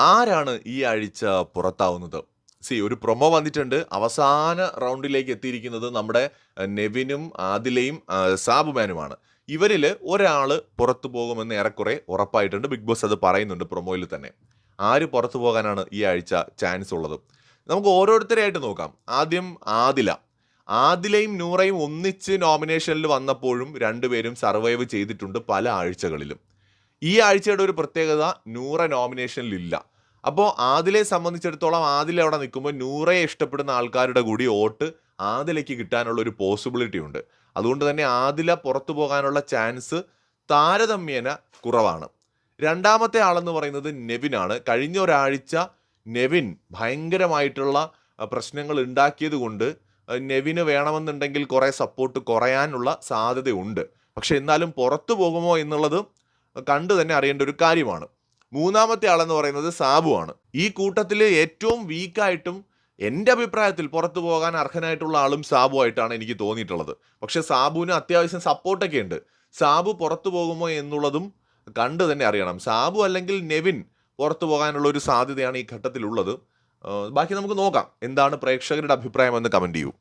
ആരാണ് ഈ ആഴ്ച പുറത്താവുന്നത്? സി ഒരു പ്രൊമോ വന്നിട്ടുണ്ട്. അവസാന റൗണ്ടിലേക്ക് എത്തിയിരിക്കുന്നത് നമ്മുടെ നെവിനും ആദിലയും സാബുമാനുമാണ്. ഇവരിൽ ഒരാൾ പുറത്തു പോകുമെന്ന് ഏറെക്കുറെ ഉറപ്പായിട്ടുണ്ട്. ബിഗ് ബോസ് അത് പറയുന്നുണ്ട് പ്രൊമോയിൽ തന്നെ. ആര് പുറത്തു പോകാനാണ് ഈ ആഴ്ച ചാൻസ് ഉള്ളത്? നമുക്ക് ഓരോരുത്തരെയായിട്ട് നോക്കാം. ആദ്യം ആദില. ആദിലയും നൂറയും ഒന്നിച്ച് നോമിനേഷനിൽ വന്നപ്പോഴും രണ്ടുപേരും സർവൈവ് ചെയ്തിട്ടുണ്ട് പല ആഴ്ചകളിലും. ഈ ആഴ്ചയുടെ ഒരു പ്രത്യേകത നൂറ നോമിനേഷനിൽ ഇല്ല. അപ്പോൾ ആദിലെ സംബന്ധിച്ചിടത്തോളം ആദിൽ അവിടെ നിൽക്കുമ്പോൾ നൂറയെ ഇഷ്ടപ്പെടുന്ന ആൾക്കാരുടെ കൂടി വോട്ട് ആദിലേക്ക് കിട്ടാനുള്ള ഒരു പോസിബിലിറ്റി ഉണ്ട്. അതുകൊണ്ട് തന്നെ ആദില പുറത്തു പോകാനുള്ള ചാൻസ് താരതമ്യേന കുറവാണ്. രണ്ടാമത്തെ ആളെന്ന് പറയുന്നത് നെവിനാണ് കഴിഞ്ഞ ഒരാഴ്ച നെവിൻ ഭയങ്കരമായിട്ടുള്ള പ്രശ്നങ്ങൾ ഉണ്ടാക്കിയത് കൊണ്ട് നെവിന് വേണമെന്നുണ്ടെങ്കിൽ കുറേ സപ്പോർട്ട് കുറയാനുള്ള സാധ്യതയുണ്ട്. പക്ഷെ എന്നാലും പുറത്തു പോകുമോ എന്നുള്ളത് കണ്ടു തന്നെ അറിയേണ്ട ഒരു കാര്യമാണ്. മൂന്നാമത്തെ ആളെന്ന് പറയുന്നത് സാബു ആണ്. ഈ കൂട്ടത്തിൽ ഏറ്റവും വീക്കായിട്ടും എന്റെ അഭിപ്രായത്തിൽ പുറത്തു പോകാൻ അർഹനായിട്ടുള്ള ആളും സാബു ആയിട്ടാണ് എനിക്ക് തോന്നിയിട്ടുള്ളത്. പക്ഷേ സാബുവിന് അത്യാവശ്യം സപ്പോർട്ടൊക്കെ ഉണ്ട്. സാബു പുറത്തു പോകുമോ എന്നുള്ളതും കണ്ടു തന്നെ അറിയണം. സാബു അല്ലെങ്കിൽ നെവിൻ പുറത്തു പോകാനുള്ള ഒരു സാധ്യതയാണ് ഈ ഘട്ടത്തിലുള്ളത്. ബാക്കി നമുക്ക് നോക്കാം. എന്താണ് പ്രേക്ഷകരുടെ അഭിപ്രായം എന്ന് കമന്റ് ചെയ്യൂ.